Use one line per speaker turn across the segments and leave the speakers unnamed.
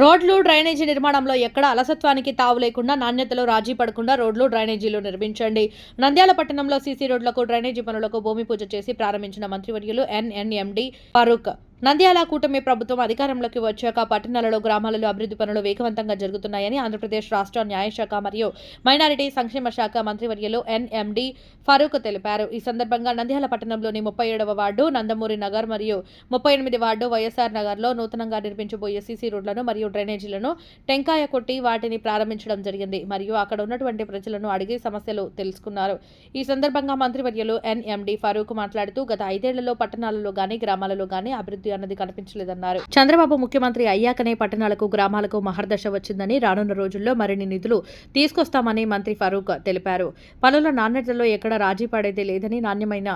రోడ్లు డ్రైనేజీ నిర్మాణంలో ఎక్కడ అలసత్వానికి తావు లేకుండా నాణ్యతలో రాజీ పడకుండా రోడ్లు డ్రైనేజీలు నిర్మించండి. నంద్యాల పట్టణంలో సీసీ రోడ్లకు డ్రైనేజీ పనులకు భూమి పూజ చేసి ప్రారంభించిన మంత్రివర్యులు ఎన్ఎన్ఎండి ఫరూక్. నంద్యాల కూటమి ప్రభుత్వం అధికారంలోకి వచ్చాక పట్టణాలలో గ్రామాలలో అభివృద్ధి పనులు వేగవంతంగా జరుగుతున్నాయని ఆంధ్రప్రదేశ్ రాష్ట్ర న్యాయశాఖ మరియు మైనారిటీ సంక్షేమ శాఖ మంత్రివర్యులు ఎన్ఎండి ఫరూక్ తెలిపారు. ఈ సందర్భంగా నంద్యాల పట్టణంలోని ముప్పై ఏడవ వార్డు నందమూరి నగర్ మరియు ముప్పై ఎనిమిది వార్డు వైఎస్ఆర్ నగర్లో నూతనంగా నిర్మించబోయే సీసీ రోడ్లను మరియు డ్రైనేజీలను టెంకాయ కొట్టి వాటిని ప్రారంభించడం జరిగింది మరియు అక్కడ ఉన్నటువంటి ప్రజలను అడిగి సమస్యలు తెలుసుకున్నారు. ఈ సందర్భంగా మంత్రివర్యులు ఎన్ఎండి ఫరూక్ మాట్లాడుతూ గత ఐదేళ్ళలో పట్టణాలలో గాని గ్రామాలలో గాని అభివృద్ధి అన్నది కనిపించలేదన్నారు. చంద్రబాబు ముఖ్యమంత్రి అయ్యాకనే పట్టణాలకు గ్రామాలకు మహర్దశ వచ్చిందని రానున్న రోజుల్లో మరిన్ని నిధులు తీసుకొస్తామని మంత్రి ఫరూక్ తెలిపారు. పనుల నాణ్యతలో ఎక్కడ రాజీ పడేది లేదని నాణ్యమైన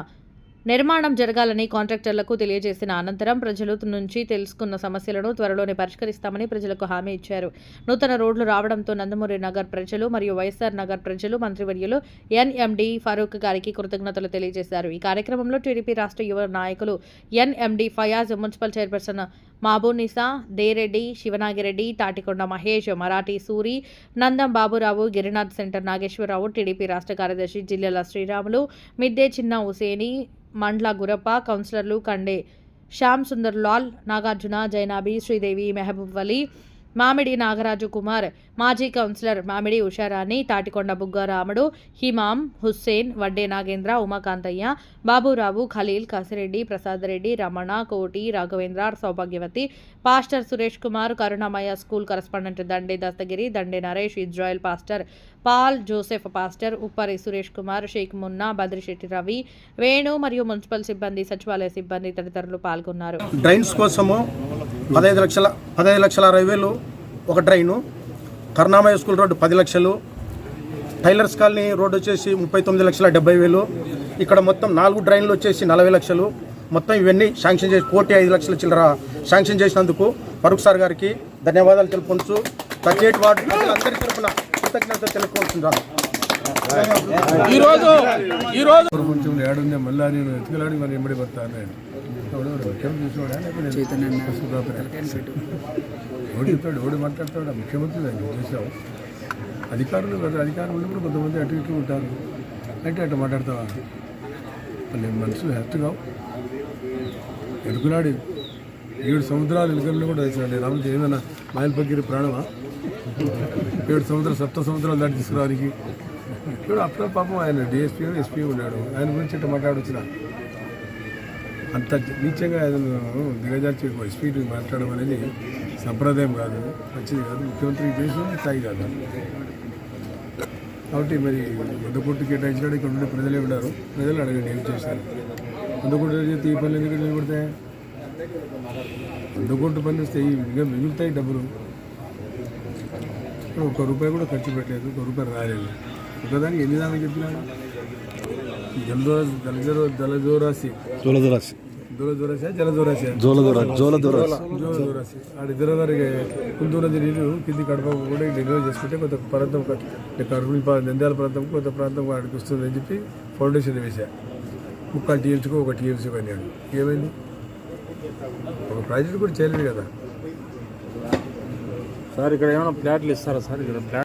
నిర్మాణం జరగాలని కాంట్రాక్టర్లకు తెలియజేసిన అనంతరం ప్రజల నుంచి తెలుసుకున్న సమస్యలను త్వరలోనే పరిష్కరిస్తామని ప్రజలకు హామీ ఇచ్చారు. నూతన రోడ్లు రావడంతో నందమూరి నగర్ ప్రజలు మరియు వైఎస్ఆర్ నగర్ ప్రజలు మంత్రివర్యులు ఎన్ఎండి ఫరూక్ గారికి కృతజ్ఞతలు తెలియజేశారు. ఈ కార్యక్రమంలో టీడీపీ రాష్ట్ర యువ నాయకులు NMD Fayaz municipal chairperson Mabunnisa Dereddy Sivanagireddy Tatikonda Mahesh Marathi Suri Nandam Baburao Girinath centre Nageswararao TDP రాష్ట్ర కార్యదర్శి జిల్లెల శ్రీరాములు మిద్దే చిన్న హుసేని మండ్ల గురప్ప కౌన్సిలర్లు కండే శ్యామ్ సుందర్ లాల్ నాగార్జున జైనాబి శ్రీదేవి మెహబూబ్ అలీ మామిడి నాగరాజు కుమార్ మాజీ కౌన్సిలర్ మామిడి ఉషారాణి తాటికొండ బుగ్గారాముడు హిమాం హుస్సేన్ వడ్డే నాగేంద్ర ఉమాకాంతయ్య బాబురావు ఖలీల్ కసిరెడ్డి ప్రసాద్ రెడ్డి రమణ కోటి రాఘవేంద్ర సౌభాగ్యవతి pastor Suresh Kumar Karunamaya school correspondent Dande Dastagiri Dande Naresh Israel pastor Paul Joseph pastor Uppari Suresh Kumar Shaik Munna Badrisetti Ravi Venu మరియు municipal సిబ్బంది సచివాలయ సిబ్బంది తదితరులు పాల్గొన్నారు.
డ్రైన్స్ కోసము పదహైదు లక్షల పదహైదు లక్షల అరవై వేలు ఒక డ్రైను కరుణామయ స్కూల్ రోడ్డు పది లక్షలు. టైలర్స్ కాలనీ రోడ్డు వచ్చేసి ముప్పై తొమ్మిది లక్షల డెబ్బై వేలు. ఇక్కడ మొత్తం నాలుగు డ్రైన్లు వచ్చేసి నలభై లక్షలు. మొత్తం ఇవన్నీ శాంక్షన్ చేసి కోటి ఐదు లక్షల చిల్లర శాంక్షన్ చేసినందుకు ఫరూక్ సార్ గారికి ధన్యవాదాలు తెలుపుకుంటూ థర్టీ ఎయిట్ వార్డు ప్రజలందరి తరఫున కృతజ్ఞత తెలుపుకుంటున్నాను.
ఈరోజు ఈరోజు
కొంచెం ఏడుందే మళ్ళా నేను ఎత్తుకెళ్ళాడి మరి ఎంబడి పడతాను నేను. ఓడి చెప్తాడు ఓడి మాట్లాడతాడు? ముఖ్యమంత్రి దాన్ని చేసావు అధికారులు కదా అధికారులు ఉన్నప్పుడు కొంతమంది అటు ఇటు ఉంటారు. అంటే అటు మాట్లాడతావా? నేను మనసు హెల్త్గా ఎదుకులాడి ఏడు సముద్రాలు ఎలుకలను కూడా వేసాడు రాముడు ఏమైనా మాయల్పగిరి ప్రాణమా? ఏడు సముద్రాలు సప్త సముద్రాలు దాటి తీసుకురానికి ఇప్పుడు అప్పుడు పాపం ఆయన డిఎస్పీ ఎస్పీ ఉన్నాడు. ఆయన గురించి ఇట్లా మాట్లాడొచ్చినా అంత నీచంగా దిగజార్చి స్పీడ్ మాట్లాడడం అనేది సంప్రదాయం కాదు మంచిది కాదు ముఖ్యమంత్రి చేసింది స్థాయి కాదు కాబట్టి మరి వంద కోట్లు కేటాయించినాడు ఇక్కడ ఉండే ప్రజలే ఉన్నారు ప్రజలు అడగండి ఏం చేశారు వంద కోట్లు చేస్తే ఈ పనులు ఎందుకు నిలబడతాయి వంద కోట్లు పనులు వస్తే ఇంకా మిగులుతాయి డబ్బులు ఇప్పుడు ఒక్క రూపాయి కూడా ఖర్చు పెట్టలేదు ఒక్క రూపాయి రాలేదు ఒకదానికి ఎన్ని దానికి చెప్పినా జలదూర జలజోర జలజోరాసి నీళ్ళు కింది కడప కూడా చేసుకుంటే కొంత ప్రాంతం కర్నూలు నంద్యాల ప్రాంతం కొంత ప్రాంతం వాడికి వస్తుందని చెప్పి ఫౌండేషన్ వేసా ముక్కాలు టీఎంసీకి ఒక టీఎంసీకి అన్నాడు ఏమైంది? ఒక ప్రాజెక్ట్ కూడా చేయలేదు కదా.
సార్ ఇక్కడ ఏమైనా ప్లాట్లు ఇస్తారా సార్? ఇక్కడ ప్లాట్